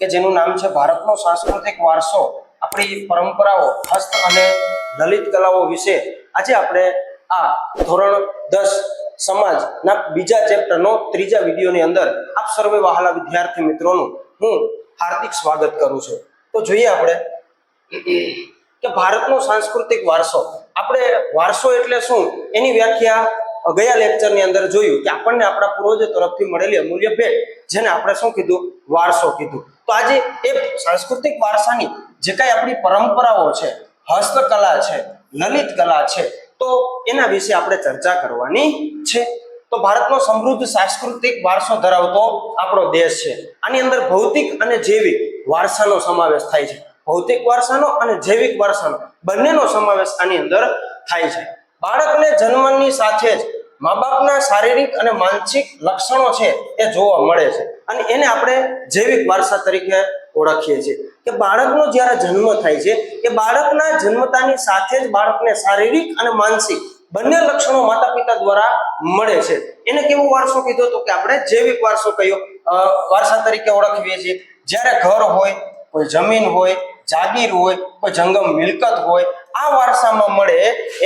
કે જેનું નામ છે ભારતનો સાંસ્કૃતિક વારસો. આપણી પરંપરાઓ, હસ્ત અને લલિત કલાઓ વિશે આજે આપણે આ ધોરણ દસ સમાજના બીજા ચેપ્ટરનો ત્રીજા વિડીયોની અંદર આપ સર્વે વહાલા વિદ્યાર્થી મિત્રોનું હું હાર્દિક સ્વાગત કરું છું. તો જોઈએ આપણે કે ભારતનો સાંસ્કૃતિક વારસો. આપણે વારસો એટલે શું? એની વ્યાખ્યા ગયા લેક્ચરની અંદર જોયું કે આપણને આપણા પૂર્વજો તરફથી મળેલી અમૂલ્ય ભેટ, જેને આપણે શું કીધું? વારસો કીધું. તો આજે એ સાંસ્કૃતિક વારસાની જે કાંઈ આપણી પરંપરાઓ છે, હસ્તકલા છે, લલિત કલા છે, તો એના વિશે આપણે ચર્ચા કરવાની છે. તો ભારતનો સમૃદ્ધ સાંસ્કૃતિક વારસો ધરાવતો આપણો દેશ છે. આની અંદર ભૌતિક અને જૈવિક વારસાનો સમાવેશ થાય છે. ભૌતિક વારસાનો અને જૈવિક વારસાનો બંનેનો સમાવેશ આની અંદર થાય છે. બાળકને જન્મની સાથે જ મા બાપના શારીરિક અને માનસિક લક્ષણો છે એ જોવા મળે છે. અને એને આપણે જૈવિક વારસા તરીકે ઓળખીએ છીએ કે બાળકનો જ્યારે જન્મ થાય છે, એ બાળકના જન્મતાની સાથે જ બાળકને શારીરિક અને માનસિક બંને લક્ષણો માતા પિતા દ્વારા મળે છે. એને કેવો વારસો કીધો તો કે આપણે જૈવિક વારસો કયો વારસા તરીકે ઓળખીએ છીએ. જ્યારે ઘર હોય, કોઈ જમીન હોય, જાગીર હોય, કોઈ જંગમ મિલકત હોય આ વારસામાં મળે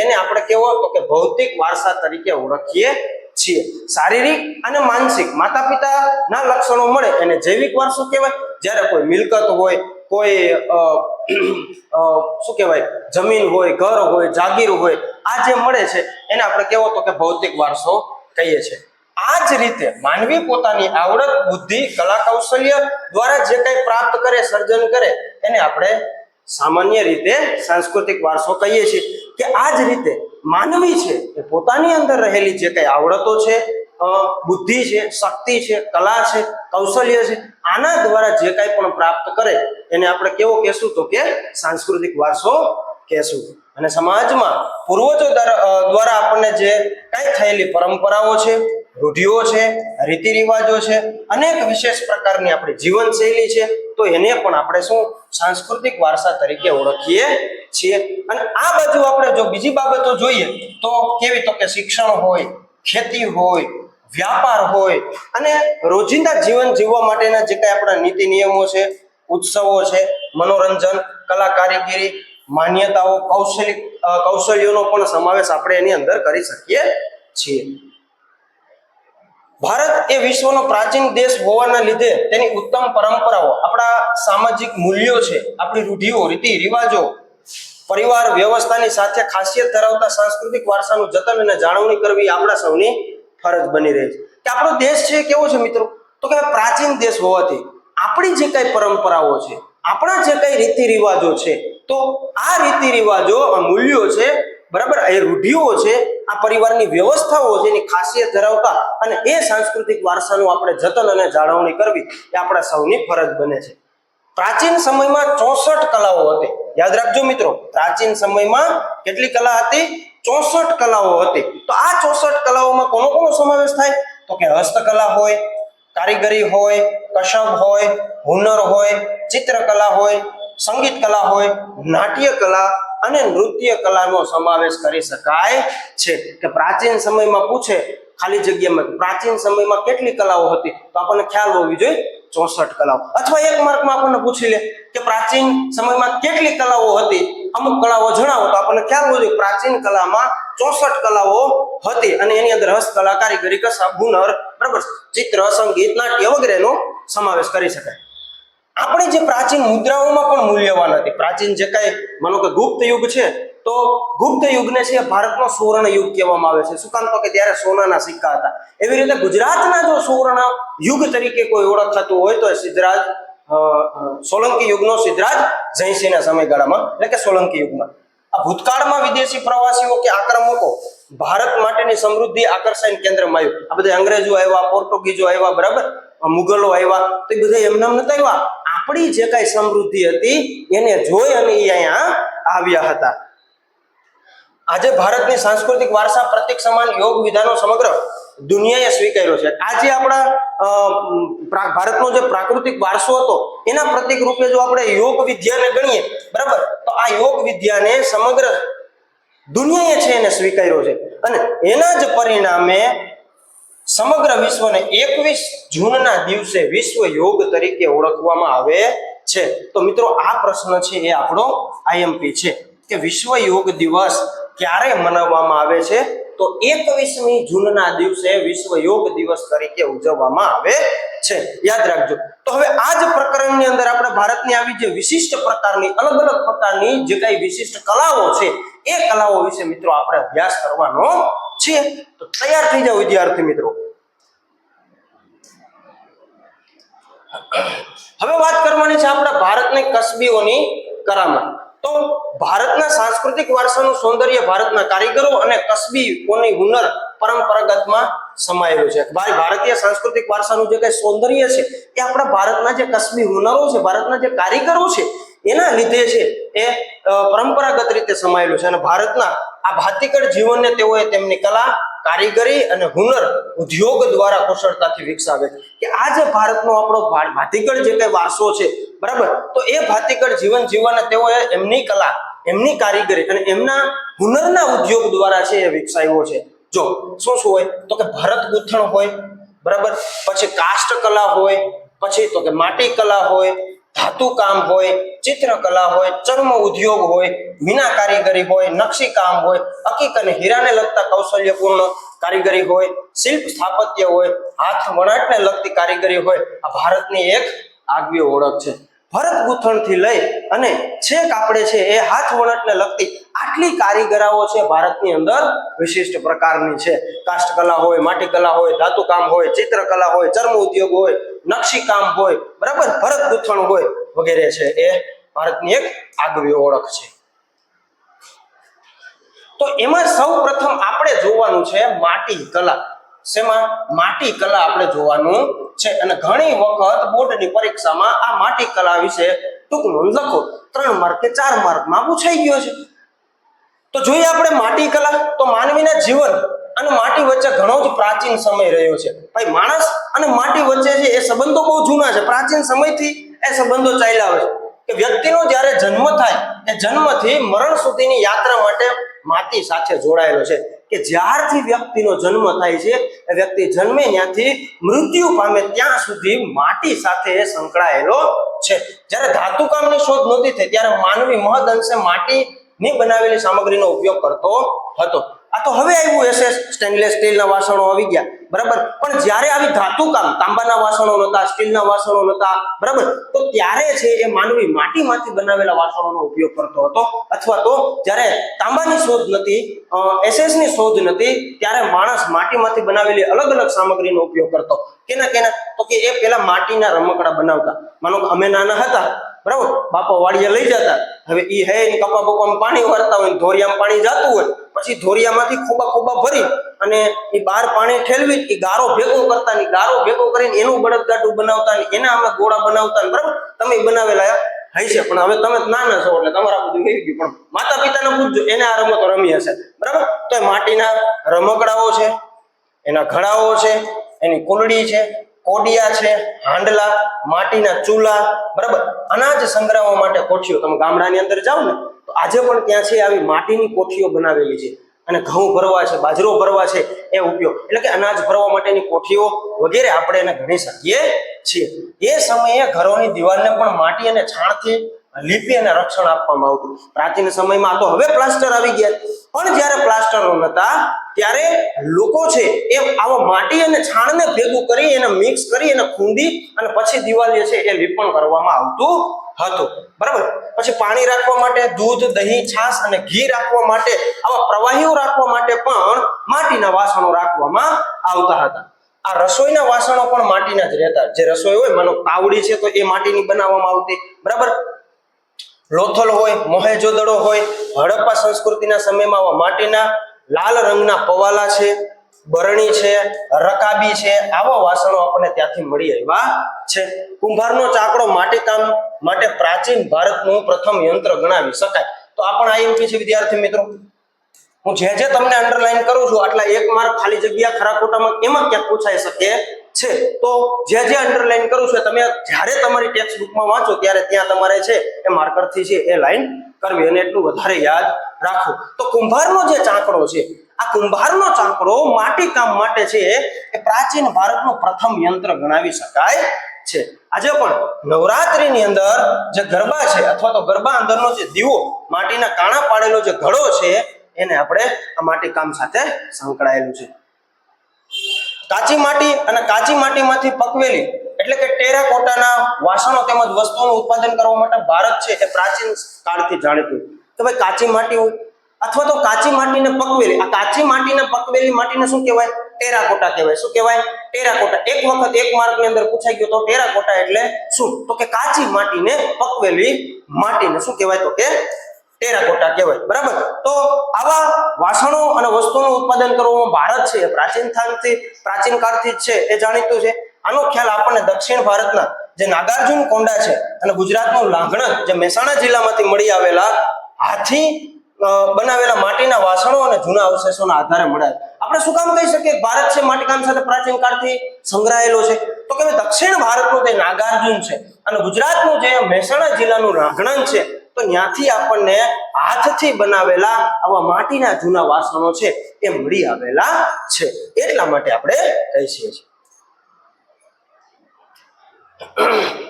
એને આપણે કેવો તો કે ભૌતિક વારસા તરીકે ઓળખીએ છીએ. શારીરિક અને માનસિક માતા પિતાના લક્ષણો મળે એને જૈવિક વારસો કહેવાય. જ્યારે કોઈ મિલકત હોય, કોઈ શું કહેવાય, જમીન હોય, ઘર હોય, જાગીર હોય, આ જે મળે છે એને આપણે કેવો તો કે ભૌતિક વારસો કહીએ છીએ. આ જ રીતે માનવી પોતાની આવડત, બુદ્ધિ, કલા, કૌશલ્ય દ્વારા જે કંઈ પ્રાપ્ત કરે, સર્જન કરે, એને આપણે સામાન્ય રીતે સાંસ્કૃતિક વારસો કહીએ છીએ કે આ જ રીતે માનવી છે એ પોતાની અંદર રહેલી જે કંઈ આવડતો છે બુદ્ધિ છે, શક્તિ છે, કલા છે, કૌશલ્ય છે, આના દ્વારા જે કાંઈ પણ પ્રાપ્ત કરે એને આપણે કેવો કહેશું તો કે સાંસ્કૃતિક વારસો કહેશું. અને સમાજમાં પૂર્વજો દ્વારા આપણને જે કાંઈ થયેલી પરંપરાઓ છે રૂઢિઓ છે રીતિ રિવાજો છે, અનેક વિશેષ પ્રકારની આપણી જીવનશૈલી છે, તો એને પણ આપણે શું સાંસ્કૃતિક વારસા તરીકે ઓળખીએ છીએ. અને આ બાજુ આપણે જો બીજી બાબતો જોઈએ, તો કેવી તો કે શિક્ષણ હોય, ખેતી હોય, વ્યાપાર હોય, અને રોજિંદા જીવન જીવવા માટેના જે કાંઈ આપણા નીતિ નિયમો છે, ઉત્સવો છે, મનોરંજન, કલા કારીગીરી, માન્યતાઓ કૌશલિક કૌશલ્યોનો પણ સમાવેશ આપણે એની અંદર કરી શકીએ છીએ. ભારત એ વિશ્વનો પ્રાચીન દેશ હોવાના લીધે તેની ઉત્તમ પરંપરાઓ, આપણા સામાજિક મૂલ્યો છે, આપણી રૂઢિઓ, રીતિ, રિવાજો, પરિવાર વ્યવસ્થાની સાથે ખાસિયત ધરાવતા સાંસ્કૃતિક વારસાનું જતન અને જાળવણી કરવી આપણા સૌની ફરજ બની રહી છે. કે આપણો દેશ છે કેવો છે મિત્રો? તો કે પ્રાચીન દેશ હોવાથી આપણી જે કઈ પરંપરાઓ છે, આપણા જે કઈ રીતિ રિવાજો છે, તો આ રીતિ રિવાજો મૂલ્યો છે બરાબર? એ રૂઢિઓ છે, આ પરિવારની વ્યવસ્થાઓ છે, એની ખાસિયત ધરાવતા અને એ સાંસ્કૃતિક વારસાનું આપણે જતન અને જાળવણી કરવી એ આપણા સૌની ફરજ બને છે. પ્રાચીન સમયમાં ચોસઠ કલાઓ હતી. યાદ રાખજો મિત્રો, પ્રાચીન સમયમાં કેટલી કલા હતી? ચોસઠ કલાઓ હતી. તો આ ચોસઠ કલાઓમાં કોનો કોનો સમાવેશ થાય? તો કે હસ્તકલા હોય, કારીગરી હોય, કશબ હોય, હુનર હોય, ચિત્રકલા હોય, સંગીત કલા હોય નાટ્ય કલા અને નૃત્ય કલાનો સમાવેશ કરી શકાય છે. કે પ્રાચીન સમયમાં પૂછે, ખાલી જગ્યામાં પ્રાચીન સમયમાં કેટલી કલાઓ હતી? તો આપણને ખ્યાલ હોવી જોઈએ, ચોસઠ કલાઓ. અથવા એક માર્કમાં આપણને પૂછી લે કે પ્રાચીન સમયમાં કેટલી કલાઓ હતી? અમુક કલાઓ જણાવો તો આપણને ખ્યાલ હોવો જોઈએ, પ્રાચીન કલામાં ચોસઠ કલાઓ હતી. અને એની અંદર હસ્તકલા કારીગરી કસા હુનર બરાબર? ચિત્ર, સંગીત, નાટ્ય વગેરેનો સમાવેશ કરી શકાય. આપણી જે પ્રાચીન મુદ્રાઓમાં પણ મૂલ્યવાન હતી. પ્રાચીન જે કાંઈ, માનો કે ગુપ્ત યુગ છે, તો ગુપ્ત યુગને છે ભારતનો સુવર્ણ યુગ કહેવામાં આવે છે. શું કામ તો કે ત્યારે સોનાના સિક્કા હતા. એવી રીતે ગુજરાતના જો સુવર્ણ યુગ તરીકે કોઈ ઓળખાતું હોય, તો સિદ્ધરાજ સોલંકી યુગનો સિદ્ધરાજ જયસિંહના સમયગાળામાં, એટલે કે સોલંકી યુગમાં. આ ભૂતકાળમાં વિદેશી પ્રવાસીઓ કે આક્રમકો ભારત માટેની સમૃદ્ધિ આકર્ષણ કેન્દ્રમાં આવ્યું. આ બધા અંગ્રેજો આવ્યા પોર્ટુગીઝો આવ્યા, બરાબર? મુગલો આવ્યા, તો એ બધા એમનામ નતા આવ્યા. આપણી જે કાંઈ સમૃદ્ધિ હતી એને જોઈ અને એ અહીંયા આવ્યા હતા. આજે ભારતની સાંસ્કૃતિક વારસા પ્રતિક સમાન યોગ વિધાનો સમગ્ર દુનિયાએ સ્વીકાર્યો છે. આજે આપણા ભારતનો જે પ્રાકૃતિક વારસો હતો, એના પ્રતિક રૂપે જો આપણે યોગ વિદ્યાને ગણીએ, બરાબર? તો આ યોગ વિદ્યાને સમગ્ર દુનિયાએ છે એને સ્વીકાર્યો છે. અને એના જ પરિણામે સમગ્ર વિશ્વને એકવીસ જૂનના દિવસે વિશ્વ યોગ તરીકે ઓળખવામાં આવે છે. તો મિત્રો, આ પ્રશ્ન છે એ આપણો આઈએમપી છે કે વિશ્વ યોગ દિવસ ક્યારે મનાવવામાં આવે છે? તો એકવીસમી જૂનના દિવસે વિશ્વ યોગ દિવસ તરીકે ઉજવવામાં આવે છે. યાદ રાખજો. તો હવે આ જ પ્રકરણની અંદર આપણે ભારતની આવી જે વિશિષ્ટ પ્રકારની, અલગ અલગ પ્રકારની જે કઈ વિશિષ્ટ કલાઓ છે, એ કલાઓ વિશે મિત્રો આપણે અભ્યાસ કરવાનો છે. તો તૈયાર થઈ જાઓ વિદ્યાર્થી મિત્રો. હવે વાત કરવાની છે આપણા ભારતની કસબીઓની કરામત તો ભારતના સાંસ્કૃતિક વારસાનું સૌંદર્ય ભારતના કારીગરો અને કસબીઓની હુનર પરંપરાગતમાં સમાયેલું છે. ભાઈ, ભારતીય સાંસ્કૃતિક વારસાનું જે કઈ સૌંદર્ય છે, એ આપણા ભારતના જે કસબી હુનરો છે, ભારતના જે કારીગરો છે, એના લીધે છે એ પરંપરાગત રીતે સમાયેલું છે. અને ભારતના આ ભાતીકળ જીવનને તેઓએ તેમની કલા કારીગરી અને હુનર ઉદ્યોગ દ્વારા કુશળતાથી વિકસાવે કે આ જે ભારતનો આપણો ભાતીગળ જે કંઈ વારસો છે, બરાબર? તો એ ભાતીગળ જીવન જીવવાના તેઓએ એમની કલા, એમની કારીગરી અને એમના હુનરના ઉદ્યોગ દ્વારા છે એ વિકસાવ્યો છે. જો, શું શું હોય? તો કે ભરત ગૂંથણ હોય, બરાબર? પછી કાષ્ટ કલા હોય, પછી તો કે માટી કલા હોય ધાતુ કામ હોય, ચિત્રકલા હોય, ચર્મ ઉદ્યોગ હોય, મીના કારીગરી હોય, નકશી કામ હોય, હકીક અને હીરાને લગતા કૌશલ્યપૂર્ણ કારીગરી હોય, શિલ્પ સ્થાપત્ય હોય, હાથ વણાટને લગતી કારીગરી હોય, આ ભારતની એક આગવી ઓળખ છે. ભરત ગૂંથણથી લઈ અને છેક આપણે છે એ હાથ વણટને લગતી આટલી કારીગરાઓ છે ભારતની અંદર વિશિષ્ટ પ્રકારની છે. કાષ્ટકલા હોય માટી કલા હોય, ધાતુકામ હોય, ચિત્રકલા હોય, ચર્મ ઉદ્યોગ હોય, નકશીકામ હોય, બરાબર ભરત ગૂંથણ હોય વગેરે છે એ ભારતની એક આગવી ઓળખ છે. તો એમાં સૌ પ્રથમ આપણે જોવાનું છે માટી કલા શેમાં? માટી કલા આપણે જોવાનું છે. અને ઘણી વખત બોર્ડની પરીક્ષામાં આ માટી કલા વિશે ટૂંકમાં લખો. ત્રણ માર્ક કે ચાર માર્કમાં પૂછાઈ ગયો છે. તો જોઈએ આપણે માટી કલા. તો માનવીના જીવન અને માટી વચ્ચે ઘણો જ પ્રાચીન સમય રહ્યો છે. ભાઈ, માણસ અને માટી વચ્ચે છે એ સંબંધો બહુ જૂના છે. પ્રાચીન સમયથી એ સંબંધો ચાલ્યા આવે છે. કે વ્યક્તિનો જ્યારે જન્મ થાય, એ જન્મથી મરણ સુધીની યાત્રા માટે માટી સાથે જોડાયેલો છે. કે જ્યારથી વ્યક્તિનો જન્મ થાય છે, એ વ્યક્તિ જન્મે ત્યાંથી મૃત્યુ પામે ત્યાં સુધી માટી સાથે સંકળાયેલો છે. જ્યારે ધાતુકામની શોધ નહોતી થઈ, ત્યારે માનવી મહદ અંશે માટીની બનાવેલી સામગ્રીનો ઉપયોગ કરતો હતો. આ તો હવે આવ્યું એસએસ સ્ટેનલેસ સ્ટીલના વાસણો આવી ગયા. બરાબર? પણ જ્યારે આવી ધાતુકામ તાંબાના વાસણો નહોતા, સ્ટીલના વાસણો નહોતા, બરાબર? તો ત્યારે છે એ માનવી માટીમાંથી બનાવેલા વાસણોનો ઉપયોગ કરતો હતો. અથવા તો જ્યારે તાંબાની શોધ નથી એસેસની શોધ નથી, ત્યારે માણસ માટીમાંથી બનાવેલી અલગ અલગ સામગ્રીનો ઉપયોગ કરતો. કેના કેના? તો કે એ પેલા માટીના રમકડા બનાવતા. માનો અમે નાના હતા, બરાબર? બાપા વાડિયા લઈ જતા. હવે ઈ હે ને કપા બપામાં પાણી વારતા હોય ધોરિયામાં પાણી જતું હોય, પછી ધોરિયામાંથી ખોબા ખોબા ભરી અને એ બાર પાણી ઠેલવી એ ગારો ભેગો કરતા ને ગારો ભેગો કરીને એનું બળદગાડું બનાવતા ને એના અમે ગોળા બનાવતા ને બરાબર? તમે બનાવેલા છે, પણ હવે તમે નાના છો એટલે તમારા બધું થઈ ગયું, પણ માતા પિતાને પૂછજો, એને આ રમતો રમી હશે, બરાબર? તો એ માટીના રમકડાઓ છે, એના ઘડાઓ છે, એની કુલડી છે કોડિયા છે, હાંડલા, માટીના ચૂલા, બરાબર? અનાજ સંગ્રહવા માટે કોઠીઓ. તમે ગામડાની અંદર જાઓ ને, તો આજે પણ ત્યાં છે આવી માટીની કોઠીઓ બનાવેલી છે. અને ઘઉં ભરવા છે, બાજરો ભરવા છે, એ ઉપયોગ. એટલે કે અનાજ ભરવા માટેની કોઠીઓ વગેરે આપણે એને ગણી શકીએ છીએ. એ સમયે ઘરોની દિવાલને પણ માટી અને છાણથી લીપી અને રક્ષણ આપવામાં આવતું. પ્રાચીન સમયમાં તો હવે પ્લાસ્ટર આવી ગયા. પણ જ્યારે પ્લાસ્ટરો નતા ત્યારે લોકો છે એ આવા માટી અને છાણને ભેગું કરી એને મિક્સ કરી એને ખૂંદી અને પછી દિવાલ છે એ લીપણ કરવામાં આવતું હતું. બરાબર? પછી પાણી રાખવા માટે, દૂધ, દહીં, છાશ અને ઘી રાખવા માટે, આવા પ્રવાહીઓ રાખવા માટે પણ માટીના વાસણો રાખવામાં આવતા હતા. આ રસોઈના વાસણો પણ માટીના જ રહેતા. જે રસોઈ હોય, માનો તાવડી છે તો એ માટીની બનાવવામાં આવતી. બરાબર? લોથલ હોય, મોહેજોદડો હોય, હડપ્પા સંસ્કૃતિના સમયમાં આવા માટીના લાલ રંગના પવાલા છે, બરણી છે, રકાબી છે, આવા વાસણો આપણને ત્યાંથી મળી આવ્યા છે. કુંભારનો ચાકડો માટીકામ માટે પ્રાચીન ભારતનું પ્રથમ યંત્ર ગણાવી શકાય. તો આ પણ આઈએમપી છે, વિદ્યાર્થી મિત્રો. હું જે જે તમને અંડરલાઈન કરું છું, આટલા એક માર્ક ખાલી જગ્યા ખરા ખોટામાં એમાં ક્યાંક પૂછાઈ શકે છે? તો જે જે અંડરલાઈન કરું છું તમે જ્યારે તમારી ટેક્સ્ટ બુકમાં વાંચો, ત્યારે ત્યાં તમારે છે, એ માર્કરથી છે, એ લાઈન કરવી. અને એટલું વધારે યાદ રાખવું તો કુંભારનો જે ચાંકડો છે, આ કુંભારનો ચાંકડો માટી કામ માટે છે એ પ્રાચીન ભારતનું પ્રથમ યંત્ર ગણાવી શકાય છે. આજે પણ નવરાત્રીની અંદર જે ગરબા છે અથવા તો ગરબા અંદરનો જે દીવો માટીના કાણા પાડેલો જે ઘડો છે, એને આપણે આ માટી કામ સાથે સંકળાયેલું છે. કાચી માટી અને કાચી માટીમાંથી પકવેલી એટલે કે ટેરાકોટાના વાસણો તેમજ વસ્તુઓનું ઉત્પાદન કરવા માટે ભારત છે એ પ્રાચીન કાળથી જાણીતું. કે ભાઈ કાચી માટી હોય, અથવા તો કાચી માટીને પકવેલી, આ કાચી માટીને પકવેલી માટીને શું કહેવાય? ટેરાકોટા કહેવાય. શું કહેવાય? ટેરાકોટા. એક વખત એક માર્કની અંદર પૂછાઈ ગયો તો ટેરાકોટા એટલે શું? તો કે કાચી માટીને પકવેલી માટીને. શું કહેવાય? તો કે ટેરાકોટા કહેવાય. બરાબર? તો આવા વાસણો અને વસ્તુનું ઉત્પાદન કરવામાં ભારત છે પ્રાચીન સ્થાનથી, પ્રાચીન કાળથી જ છે, એ જાણીતું છે. આનો ખ્યાલ આપણને દક્ષિણ ભારતના જે નાગાર્જુન કોંડા છે અને ગુજરાતનું લાંઘણ જે મહેસાણા જિલ્લામાંથી મળી આવેલા હાથી બનાવેલા માટીના વાસણો અને જૂના અવશેષોના આધારે મળ્યા. આપણે શું કામ કહી શકીએ? ભારત છે માટીકામ સાથે પ્રાચીન કાળથી સંગ્રહાયેલો છે. તો કે દક્ષિણ ભારતનું તે નાગાર્જુન છે અને ગુજરાતનું જે મહેસાણા જિલ્લાનું રાંઘણન છે, તો ત્યાંથી આપણને હાથથી બનાવેલા આવા માટીના જૂના વાસણો છે એ મળી આવેલા છે. એટલા માટે આપણે કહીએ છીએ.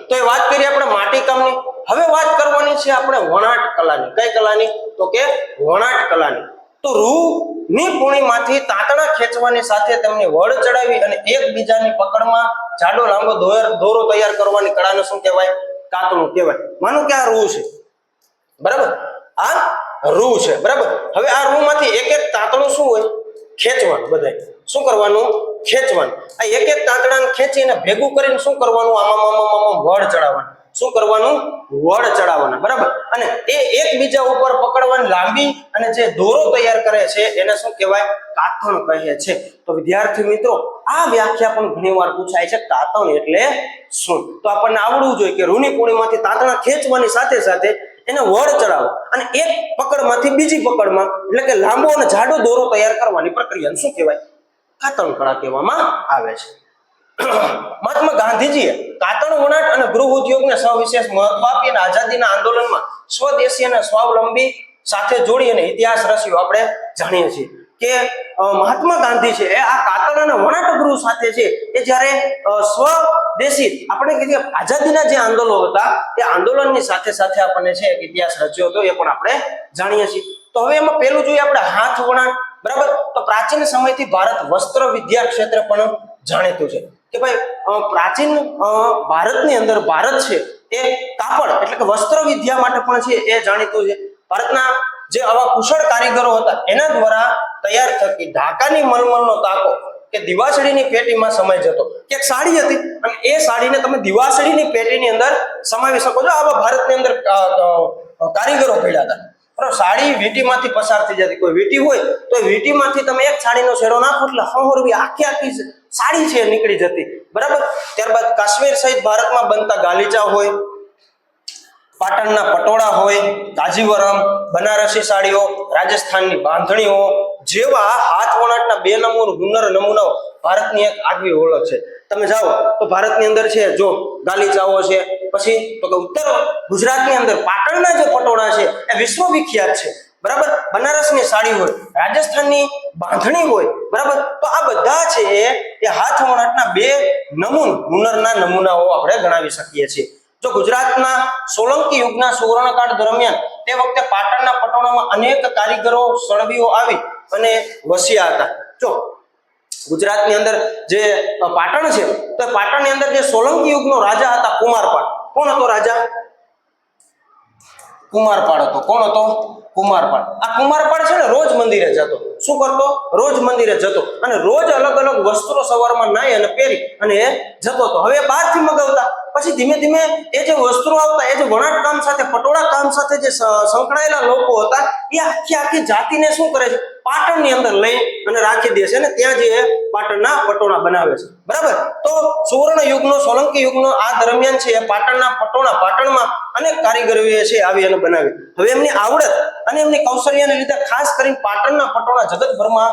તો એ વાત કરીએ આપણે માટી કામની. હવે વાત કરવાની છે આપણે વણાટ કલાની. કઈ કલાની? તો કે વણાટ કલાની. તો રૂ ની પૂણીમાંથી તાંતણા ખેંચવાની સાથે તેમની વડ ચડાવી અને એકબીજાની પકડમાં જાડો, લાંબો દોરો તૈયાર કરવાની કળાને શું કહેવાય? તાતણું કહેવાય. માનો કે આ રૂ છે. બરાબર? આ રૂ છે. બરાબર? હવે આ રૂ માંથી એક એક તાંતણું શું હોય? ખેંચવાનું બધાય. શું કરવાનું? ખેંચવાનું. આ એક એક તાતણાને ખેંચીને ભેગું કરીને શું કરવાનું? આમાં આમાં આમાં વડ ચડાવવાનું. શું કરવાનું? વડ ચડાવવાના. બરાબર? અને એ એકબીજા ઉપર પકડવાની લાંબી અને જે દોરો તૈયાર કરે છે, એને શું કહેવાય? કાતણ કહે છે. તો વિદ્યાર્થી મિત્રો, આ વ્યાખ્યા પણ ઘણીવાર પૂછાય છે કાતણ એટલે શું? તો આપણને આવડવું જોઈએ કે રૂની પૂર્ણિમાથી તાંતણા ખેંચવાની સાથે સાથે એને વળ ચડાવો અને એક પકડમાંથી બીજી પકડમાં, એટલે કે લાંબો અને જાડો દોરો તૈયાર કરવાની પ્રક્રિયાને શું કહેવાય? કાતણ કળા કહેવામાં આવે છે. મહાત્મા ગાંધીજીએ કાતણ વણાટ અને ગૃહ ઉદ્યોગને સવિશેષ મહત્વ આપી અને આઝાદીના આંદોલનમાં સ્વદેશી અને સ્વાવલંબી સાથે જોડી અને ઇતિહાસ રચ્યો આપણે જાણીએ છીએ. કે મહાત્મા ગાંધી છે, એ આ કાતણ અને વણાટ ગૃહ સાથે છે, એ જ્યારે સ્વદેશી, આપણે કહીએ આઝાદીના જે આંદોલનો હતા, એ આંદોલનની સાથે સાથે આપણને છે ઇતિહાસ રચ્યો હતો, એ પણ આપણે જાણીએ છીએ. તો હવે એમાં પહેલું જોઈએ આપણે હાથ વણાટ, બરાબર? તો પ્રાચીન સમયથી ભારત વસ્ત્ર વિદ્યા ક્ષેત્રે પણ જાણીતું છે. કે ભાઈ પ્રાચીન ભારતની અંદર ભારત છે, એ કાપડ, એટલે કે વસ્ત્ર વિદ્યા માટે પણ છે, એ જાણીતું છે. ભારતના જે આવા કુશળ કારીગરો હતા, એના દ્વારા તૈયાર થતી ઢાકાની મલમલનો તાકો કે દિવાસળીની પેટીમાં સમાઈ જતો. કે એક સાડી હતી અને એ સાડીને તમે દિવાસળીની પેટીની અંદર સમાવી શકો છો. આવા ભારતની અંદર કારીગરો પડ્યા હતા. બરાબર સાડી વીંટીમાંથી પસાર થઈ જતી. કોઈ વીંટી હોય તો એ વીંટીમાંથી તમે એક સાડીનો શેરો નાખો એટલે હહોરવી આખી આખી સાડી છે, નીકળી જતી. બરાબર? ત્યારબાદ કાશ્મીર સહિત ભારતમાં બનતા ગાલીચા હોય પાટણના પટોળા હોય, કાજીવરમ, બનારસી સાડીઓ, રાજસ્થાનની બાંધણીઓ, જેવા હાથ વણાટના બે નમૂન, હુનર નમૂનાઓ ભારતની એક આગવી ઓળખ છે. તમે જાઓ, તો ભારતની અંદર છે, જો ગાલીચાઓ છે, પછી તો કે ઉત્તર ગુજરાતની અંદર પાટણના જે પટોળા છે, એ વિશ્વ વિખ્યાત છે. બરાબર? બનારસની સાડી હોય, રાજસ્થાનની બાંધણી હોય, બરાબર? તો આ બધા છે એ હાથ વણાટના બે નમૂન, હુનરના નમૂનાઓ આપણે ગણાવી શકીએ છીએ. જો ગુજરાતના સોલંકી યુગના સુવર્ણકાળ દરમિયાન તે વખતે પાટણના પટોળામાં અનેક કારીગરો સળવીઓ આવી અને વસ્યા હતા. જો ગુજરાતની અંદર જે પાટણ છે, તો પાટણની અંદર જે સોલંકી યુગનો રાજા હતા કુમારપાળ, કોણ હતો રાજા? કુમારપાળ હતો. કોણ હતો? કુમારપાળ. આ કુમારપાળ છે ને રોજ મંદિરે જતો. શું કરતો? રોજ મંદિરે જતો અને રોજ અલગ અલગ વસ્ત્રો સવારમાં નાઈ અને પહેરી અને જતો હતો. હવે બહારથી મગાવતા. પછી ધીમે ધીમે એ જે વસ્ત્રો આવતા, એ જે વણાટ કામ સાથે, પટોળા કામ સાથે જે સંકળાયેલા લોકો હતા, એ આખી આખી જાતિને શું કરે છે? પાટણની અંદર લઈ અને રાખી દે છે અને ત્યાં જે પાટણના પટોળા બનાવે છે. બરાબર? તો સુવર્ણ યુગનો સોલંકી યુગનો આ દરમિયાન છે પાટણના પટોળા પાટણમાં અનેક કારીગરોએ છે આવી અને બનાવી હવે એમની આવડત અને એમની કૌશલ્યને લીધે ખાસ કરીને પાટણના પટોળા જગતભરમાં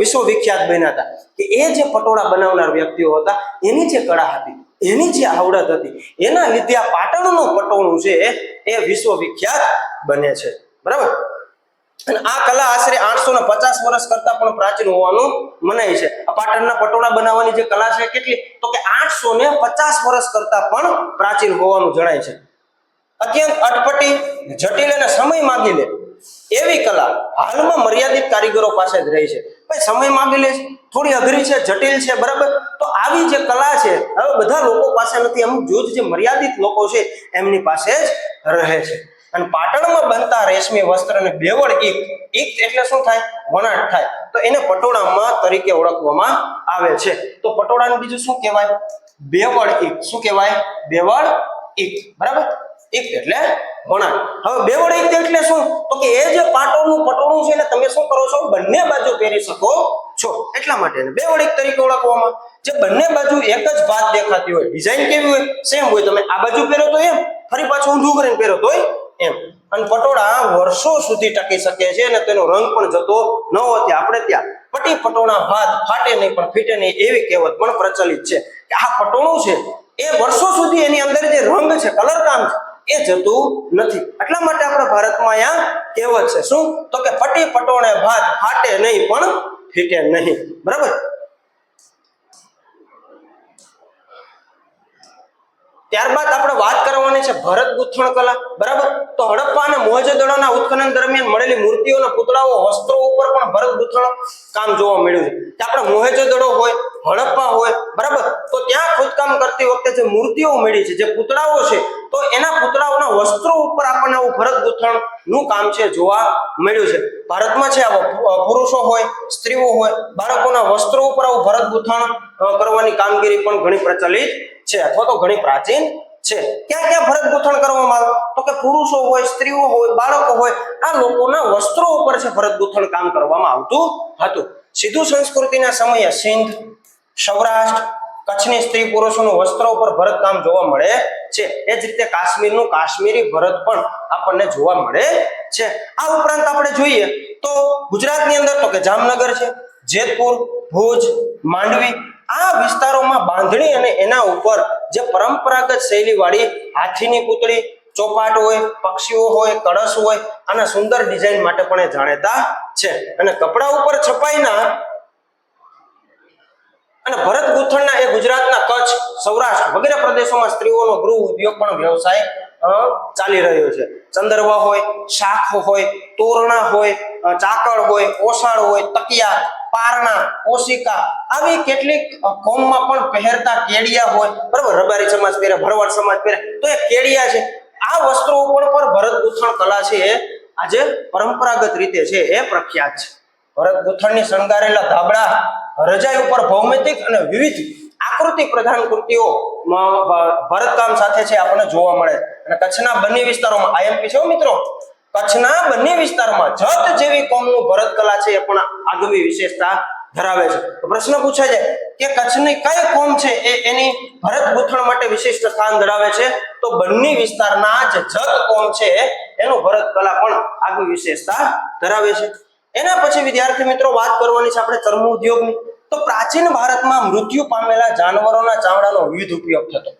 વિશ્વ વિખ્યાત બન્યા હતા. કે એ જે પટોળા બનાવનાર વ્યક્તિઓ હતા, એની જે કળા હતી એની જે આવડત હતી, એના લીધે આ પાટણનું પટોળું છે એ વિશ્વ વિખ્યાત બને છે. બરાબર? અને આ કલા આશરે આઠસો ને પચાસ વર્ષ કરતા પણ પ્રાચીન હોવાનું મનાય છે. આ પાટણના પટોળા બનાવવાની જે કલા છે કેટલી? તો કે આઠસો ને પચાસ વર્ષ કરતા પણ પ્રાચીન હોવાનું જણાય છે. અત્યંત અટપટી, જટિલ અને સમય માંગી લે એવી કલા હાલમાં મર્યાદિત કારીગરો પાસે જ રહી છે. ભાઈ, સમય માગી લે થોડી અઘરી છે, જટિલ છે, બરાબર? તો આવી જે કલા છે, હવે બધા લોકો પાસે નથી, અમુક જૂથ જે મર્યાદિત લોકો છે, એમની પાસે જ રહે છે. અને પાટણમાં બનતા રેશમી વસ્ત્ર અને બેવડ ઈક ઈક એટલે શું થાય? વણાટ થાય. તો એને પટોળામાં તરીકે ઓળખવામાં આવે છે. તો પટોળાને બીજું શું કહેવાય? બેવડ ઈક શું કહેવાય? બેવડ ઈક બરાબર? ઈક એટલે વણાટ હવે બેવડ ઈક એટલે શું? તો કે એ જે પાટોળનું પટોળું છે ને, તમે શું કરો છો? બંને બાજુ પહેરી શકો છો. એટલા માટે બે બેવડ તરીકે ઓળખવામાં. જે બંને બાજુ એક જ ભાત દેખાતી હોય, ડિઝાઇન કેવી હોય? સેમ હોય. તમે આ બાજુ પહેરો તો એમ. ફરી પાછું ઊંધું કરીને પહેરો તો એમ. અને પટોળા વર્ષો સુધી ટકી શકે છે અને તેનો રંગ પણ જતો ન હોતી. આપણે ત્યાં પટી પટોળા ભાત ફાટે નહીં, પણ ફીટે નહીં એવી કહેવત પણ પ્રચલિત છે કે આ પટોળું છે, એ વર્ષો સુધી એની અંદર જે રંગ છે, કલર કામ છે એ જતું નથી. એટલા માટે આપણા ભારતમાં અહીંયા કહેવત છે. શું? તો કે પટી પટોણે ભાત ફાટે નહીં, પણ ફીટે નહીં. બરાબર? ત્યારબાદ આપણે વાત કરવાની છે ભરત ગૂંથણ કલા, બરાબર? તો હડપ્પા અને મોહેજોદડોના ઉત્ખનન દરમિયાન મળેલી મૂર્તિઓના પૂતળાઓ, વસ્ત્રો ઉપર પણ ભરત ગૂંથણ કામ જોવા મળ્યું છે. આપણે મોહેજોદડો હોય, હડપ્પા હોય, બરાબર? તો ત્યાં ખોદકામ કરતી વખતે જે મૂર્તિઓ મળી છે, જે પૂતળાઓ છે, તો એના પૂતળાઓના વસ્ત્રો ઉપર આપણને આવું ભરત ગૂંથણનું કામ છે જોવા મળ્યું છે. ભારતમાં છે આવા પુરુષો હોય, સ્ત્રીઓ હોય, બાળકોના વસ્ત્રો ઉપર આવું ભરત ગૂંથણ કરવાની કામગીરી પણ ઘણી પ્રચલિત છે અથવા તો ઘણી પ્રાચીન છે. ક્યાં ક્યાં ભરત ગૂંથણ કરવામાં આવે? તો કે પુરુષો હોય, સ્ત્રીઓ હોય, બાળકો હોય, આ લોકોના વસ્ત્રો ઉપર છે ભરત ગૂંથણ કામ કરવામાં આવતું હતું. સિંધુ સંસ્કૃતિના સમયે સિંધ, સૌરાષ્ટ્ર, કચ્છની સ્ત્રી પુરુષોનું વસ્ત્ર ઉપર ભરત કામ જોવા મળે છે. એ જ રીતે કાશ્મીરનું કાશ્મીરી ભરત પણ આપણને જોવા મળે છે. આ ઉપરાંત આપણે જોઈએ તો ગુજરાતની અંદર તો કે જામનગર છે, જેતપુર, ભુજ, માંડવી આ વિસ્તારોમાં બાંધણી અને એના ઉપર જે પરંપરાગત શૈલીવાળી હાથીની પૂતળી, ચોપાટ હોય, પક્ષીઓ હોય, કળશ હોય, આના સુંદર ડિઝાઇન માટે પણ એ છે. અને કપડા ઉપર છપાઈના અને ભરત ગૂંથણના એ ગુજરાતના કચ્છ, સૌરાષ્ટ્ર વગેરે પ્રદેશોમાં સ્ત્રીઓનો ગૃહ ઉદ્યોગ પણ વ્યવસાય ચાલી રહ્યો છે. ચંદરવા હોય, શાખ હોય, તોરણા હોય ચાકળ હોય, ઓસાળ હોય, તકિયા પારણા કોશિકા આવી કેટલીક કોમમાં પણ પહેરતા કેડિયા હોય. બરાબર? રબારી સમાજ પહેરે, ભરવાડ સમાજ પહેરે. તો એ કેડિયા છે. આ વસ્ત્રો ઉપર પણ ભરત ગૂંથણ કલા છે એ આજે પરંપરાગત રીતે છે એ પ્રખ્યાત છે. ભરત ગૂંથણની શણગારેલા ધાબળા, રજાઈ ઉપર ભૌમિતિક અને વિવિધ આકૃતિ પ્રધાન કૃતિઓ ભરતકામ સાથે છે આપણને જોવા મળે. અને કચ્છના બંને વિસ્તારોમાં આઈએમપી છે મિત્રો? કચ્છના બંને વિસ્તારમાં જત જેવી કોમનું કલા છે એ પણ આગવી વિશેષતા ધરાવે છે. પ્રશ્ન પૂછાય છે કે કચ્છની કઈ કોમ છે એ એની ભરત ગૂંથણ માટે વિશિષ્ટ સ્થાન ધરાવે છે? તો બંને વિસ્તારના જે જત કોમ છે એનું ભરત કલા પણ આગવી વિશેષતા ધરાવે છે. એના પછી વિદ્યાર્થી મિત્રો વાત કરવાની છે આપણે ચર્મ ઉદ્યોગની. તો પ્રાચીન ભારતમાં મૃત્યુ પામેલા જાનવરોના ચામડાનો વિવિધ ઉપયોગ થતો.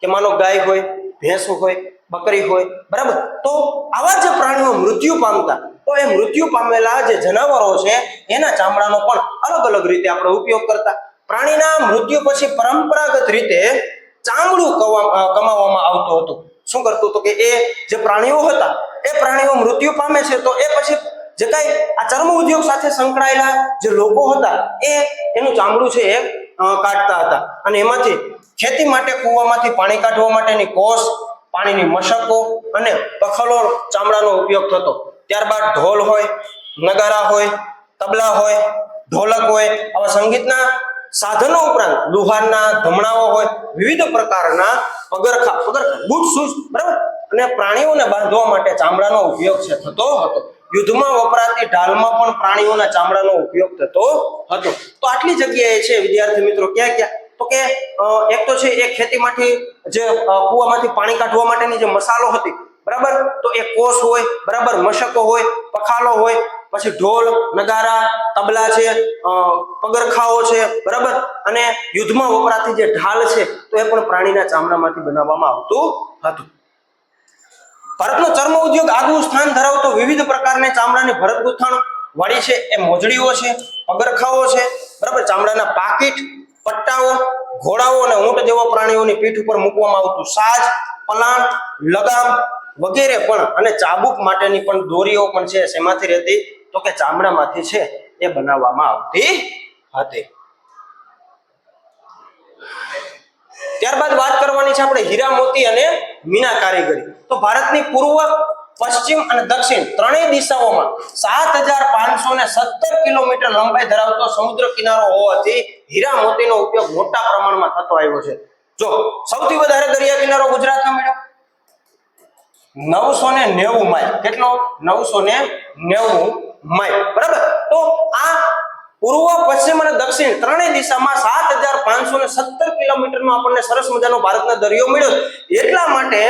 કે માનો ગાય હોય, ભેંસ હોય બકરી હોય, બરાબર? તો આવા જે પ્રાણીઓ મૃત્યુ પામતા. તો એ મૃત્યુ પામેલા જે જનાવરો છે, એના ચામડાનો પણ અલગ અલગ રીતે આપણે ઉપયોગ કરતા. પ્રાણીના મૃત્યુ પછી પરંપરાગત રીતે ચામડું કમાવામાં આવતું હતું. શું કરતું હતું કે એ જે પ્રાણીઓ હતા, એ પ્રાણીઓ મૃત્યુ પામે છે, તો એ પછી જે કાંઈ આ ચર્મ ઉદ્યોગ સાથે સંકળાયેલા જે લોકો હતા, એ એનું ચામડું છે એ કાઢતા હતા. અને એમાંથી ખેતી માટે, કૂવામાંથી પાણી કાઢવા માટેની કોસ પાણીની મશકો અને પખલો ચામડાનો ઉપયોગ થતો. ત્યારબાદ ઢોલ હોય, નગારા હોય, તબલા હોય, ઢોલક હોય, આવા સંગીતના સાધનો ઉપરાંત લુહારના ધમણાઓ હોય, વિવિધ પ્રકારના પગરખા પગરખા, બૂટ, શૂઝ, બરાબર? અને પ્રાણીઓને બાંધવા માટે ચામડાનો ઉપયોગ છે, થતો હતો. યુદ્ધમાં વપરાતી ઢાલમાં પણ પ્રાણીઓના ચામડાનો ઉપયોગ થતો હતો. તો આટલી જગ્યાએ છે, વિદ્યાર્થી મિત્રો, ક્યાં ક્યાં? તો કે એક તો છે એ ખેતીમાંથી જે કૂવામાંથી પાણી કાઢવા માટેની જે મસાલો હતી, બરાબર? તો એ કોસ હોય, બરાબર? મશકો હોય, પખાલો હોય, પછી ઢોલ, નગારા, તબલા છે પગરખાઓ છે, બરાબર? અને યુદ્ધમાં વપરાતી જે ઢાલ છે, તો એ પણ પ્રાણીના ચામડામાંથી બનાવવામાં આવતું હતું. ભારતનો ચર્મ ઉદ્યોગ આગવું સ્થાન ધરાવતો વિવિધ પ્રકારની ચામડાની ભરત ગૂંથણ વાળી છે, એ મોજડીઓ છે, પગરખાઓ છે, બરાબર? ચામડાના પાકીટ પટ્ટાઓ, ઘોડાઓ અને ઊંટ જેવા પ્રાણીઓની પીઠ ઉપર મૂકવામાં આવતું સાજ, પલાણ, લગામ વગેરે પણ અને ચાબુક માટેની પણ દોરીઓ પણ છે શેમાંથી રહેતી? તો કે ચામડામાંથી છે એ બનાવવામાં આવતી હતી. ત્યારબાદ વાત કરવાની છે આપણે હીરા મોતી અને મીના કારીગરી. તો ભારતની પૂર્વ પશ્ચિમ અને દક્ષિણ ત્રણેય દિશાઓમાં સાત હજાર પાંચસો ને સત્તર કિલોમીટર લંબાઈ ધરાવતો સમુદ્ર કિનારો હોવાથી હીરા મોતીનો ઉપયોગ મોટા પ્રમાણમાં થતો આવ્યો છે. જો, સૌથી વધારે દરિયા કિનારો ગુજરાતમાં મળ્યો? નવસો ને નેવું માઇલ. કેટલો? નવસો ને નેવું માઇલ. બરાબર? તો આ પૂર્વ, પશ્ચિમ અને દક્ષિણ ત્રણેય દિશામાં સાત હજાર પાંચસો ને સત્તર કિલોમીટરનો આપણને સરસ મજાનો ભારતનો દરિયો મળ્યો. એટલા માટે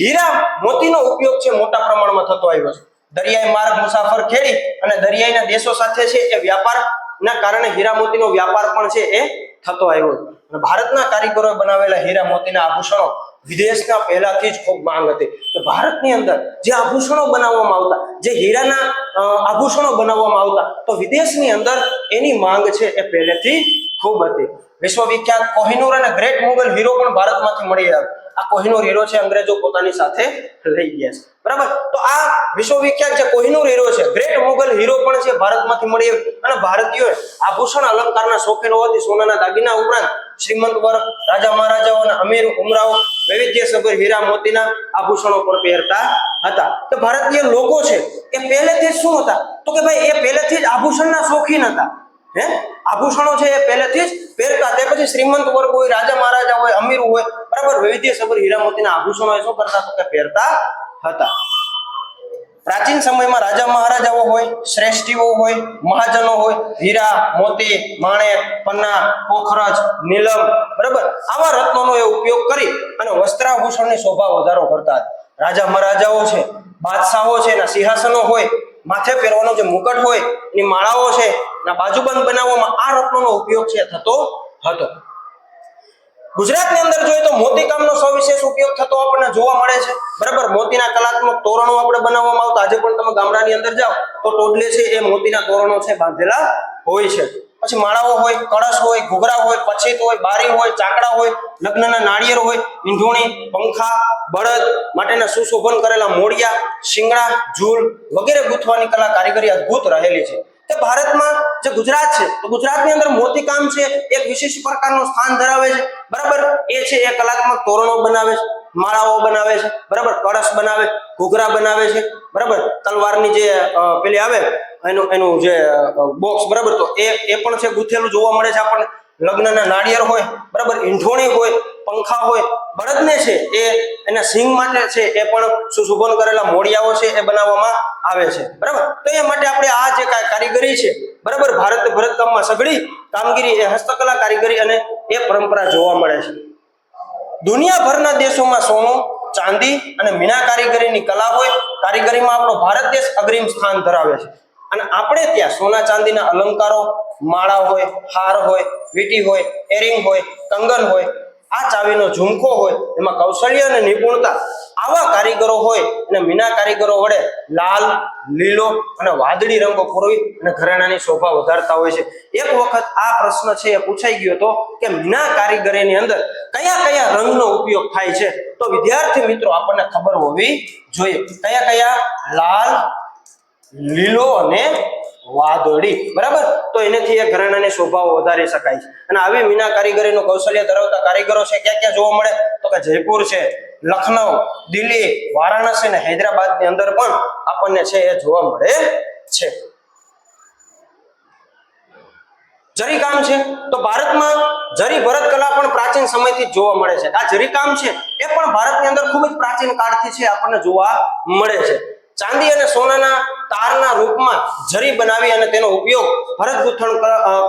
હીરા મોતીનો ઉપયોગ છે, મોટા પ્રમાણમાં થતો આવ્યો છે. દરિયાઈ માર્ગ મુસાફર ખેડી અને દરિયાઈના દેશો સાથે છે એ વ્યાપારના કારણે હીરા મોતીનો વ્યાપાર પણ છે એ થતો આવ્યો અને ભારતના કારીગરોએ બનાવેલા હીરા મોતીના આભૂષણો વિદેશના પહેલાથી જ ખૂબ માંગ હતી. કે ભારતની અંદર જે આભૂષણો બનાવવામાં આવતા, જે હીરાના આભૂષણો બનાવવામાં આવતા, તો વિદેશની અંદર એની માંગ છે એ પહેલેથી ખૂબ હતી. વિશ્વવિખ્યાત કોહિનૂર અને ગ્રેટ મુગલ હીરો પણ ભારતમાંથી મળી આવ્યો. આ કોહિનૂર હીરો છે અંગ્રેજો પોતાની સાથે લઈ ગયા છે. બરાબર? તો આ વિશ્વવિખ્યાત જે કોહિનૂર હીરો છે ગ્રેટ મુગલ હીરો પણ છે, ભારતમાંથી મળી અને ભારતીયોએ આભૂષણ અલંકારના શોખીન હોવાથી સોનાના દાગીના ઉપરાંત શ્રીમંત વર્ગ રાજા મહારાજાઓ અને અમીર ઉમરાઓ વૈવિધ્યસભર હીરા મોતીના આભૂષણો પર પહેરતા હતા. તો ભારતીય લોકો છે, એ પહેલેથી જ શું હતા? તો કે ભાઈ, એ પહેલેથી જ આભૂષણના શોખીન હતા. હે? આભૂષણો છે એ પહેલેથી જ પહેરતા. તે પછી શ્રીમંત વર્ગ હોય, રાજા મહારાજા હોય, અમીર હોય બરાબર? વૈવિધ્યસભર હીરા મોતીના આભૂષણો શું કરતા કે પહેરતા હતા. પ્રાચીન સમયમાં રાજા મહારાજાઓ હોય, શ્રેષ્ઠીઓ હોય, મહાજનો હોય, હીરા, મોતી, માણેક, પન્ના, પોખરજ, નીલમ, બરાબર? આવા રત્નોનો એ ઉપયોગ કરી અને વસ્ત્રાભૂષણની શોભા વધારો કરતા હતા. રાજા મહારાજાઓ છે, બાદશાહો છે, એના સિંહાસનો હોય, માથે પહેરવાનો જે મુકટ હોય, એની માળાઓ છે, એના બાજુબંધ બનાવવામાં આ રત્નોનો ઉપયોગ છે થતો હતો. ગુજરાતની અંદર જોઈએ તો મોતીકામનો સવિશેષ ઉપયોગ થતો આપણને જોવા મળે છે. બરાબર? મોતીના કલાત્મક તોરણો આપણે બનાવવામાં આવતા. આજે પણ તમે ગામડાની અંદર જાઓ તો ટોડલે છે એ મોતીના તોરણો છે બાંધેલા હોય છે. પછી માળાઓ હોય, કળશ હોય, ઘૂઘરા હોય, પછીત હોય, બારી હોય, ચાકડા હોય, લગ્નના નાળિયેર હોય, ઈંધોણી, પંખા, બળદ માટેના સુશોભન કરેલા મોડિયા, શિંગડા, ઝૂલ વગેરે ગૂંથવાની કલા કારીગરી અદ્ભુત રહેલી છે. કે ભારતમાં જે ગુજરાત છે, તો ગુજરાતની અંદર મોતીકામ છે, એક વિશેષ પ્રકારનું સ્થાન ધરાવે છે. બરાબર? એ છે એ કલાત્મક તોરણો બનાવે છે, માળાઓ બનાવે છે, બરાબર? કળશ બનાવે, ઘૂઘરા બનાવે છે, બરાબર? તલવારની જે પેલી આવે, એનું એનું જે બોક્સ બરાબર? તો એ એ પણ છે, ગૂંથેલું જોવા મળે છે આપણને. લગ્નના નાળિયેર હોય, બરાબર? ઈંઢોણી હોય પંખા હોય, બળદને છે એ, એના સિંગ માટે છે એ પણ સુશોભન કરેલા મોડિયાઓ છે એ બનાવવામાં આવે છે. બરાબર? તો એ માટે આપણે આ જે કાંઈ કારીગરી છે, બરાબર? ભારત ભરતકામમાં સઘળી કામગીરી એ હસ્તકલા કારીગરી અને એ પરંપરા જોવા મળે છે. દુનિયાભરના દેશોમાં સોનું, ચાંદી અને મીના કારીગરીની કલા હોય, કારીગરીમાં આપણો ભારત દેશ અગ્રીમ સ્થાન ધરાવે છે. અને આપણે ત્યાં સોના, ચાંદીના અલંકારો, માળા હોય, હાર હોય, વીટી હોય, એરિંગ હોય, કંગન હોય આ ચાવીનો ઝુમકો હોય, એમાં કૌશલ્ય અને નિપુણતા આવા કારીગરો હોય અને મીના કારીગરો વડે લાલ, લીલો અને વાદળી રંગો પૂરવી અને ઘરેણાની શોભા વધારતા હોય છે. એક વખત આ પ્રશ્ન છે એ પૂછાઈ ગયો હતો કે મીના કારીગરીની અંદર કયા કયા રંગનો ઉપયોગ થાય છે? તો વિદ્યાર્થી મિત્રો, આપણને ખબર હોવી જોઈએ. કયા કયા? લાલ, લીલો અને વાદળી, બરાબર? તો એનેથી એ ઘરેણાની શોભાઓ વધારી શકાય છે. અને આવી મીના કારીગરીનું કૌશલ્ય ધરાવતા કારીગરો છે, ક્યાં ક્યાં જોવા મળે? તો કે જયપુર છે, લખનઉ, દિલ્હી, વારાણસી અને હૈદરાબાદની અંદર પણ આપણને છે એ જોવા મળે છે. જરી કામ છે, તો ભારતમાં જરી ભરત કલા પણ પ્રાચીન સમયથી જોવા મળે છે. આ જરી કામ છે, એ પણ ભારતની અંદર ખૂબ જ પ્રાચીન કાળથી છે, આપણને જોવા મળે છે. ચાંદી અને સોનાના તારના રૂપમાં જરી બનાવી અને તેનો ઉપયોગ ભરત ગૂંથણ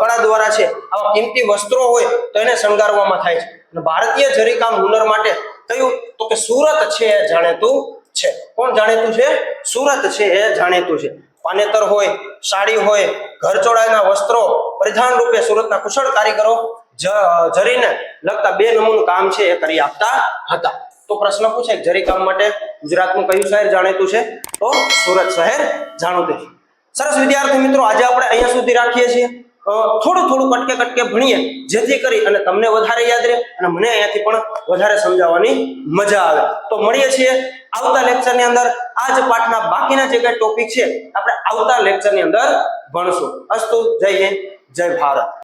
કળા દ્વારા છે. આવા કિંમતી વસ્ત્રો હોય તો એને શણગારવામાં થાય છે. અને ભારતીય જરીકામ હુનર માટે કયું? તો કે સુરત છે એ જાણીતું છે. કોણ જાણીતું છે? સુરત છે એ જાણીતું છે. પાનેતર હોય, સાડી હોય, ઘરચોળાના વસ્ત્રો પરિધાન રૂપે સુરતના કુશળ કારીગરો જરીને લગતા બે નમૂનું કામ છે એ કરી આપતા હતા. તો પ્રશ્ન પૂછે, જરી કામ માટે ગુજરાતનું કયું શહેર જાણીતું છે? તો સુરત શહેર જાણીતું. છે સરસ વિદ્યાર્થી મિત્રો, આજે આપણે અહીંયા સુધી રાખીએ છીએ. થોડું થોડું કટકે કટકે ભણીએ, જેથી કરી અને તમને વધારે યાદ રહે અને મને અહીંયાથી પણ વધારે સમજાવવાની મજા આવે. તો મળીએ છીએ આવતા લેક્ચરની અંદર. આ જ પાઠના બાકીના જે કઈ ટોપિક છે, આપણે આવતા લેક્ચરની અંદર ભણશું. અસ્તુ, જય હિન્દ, જય ભારત.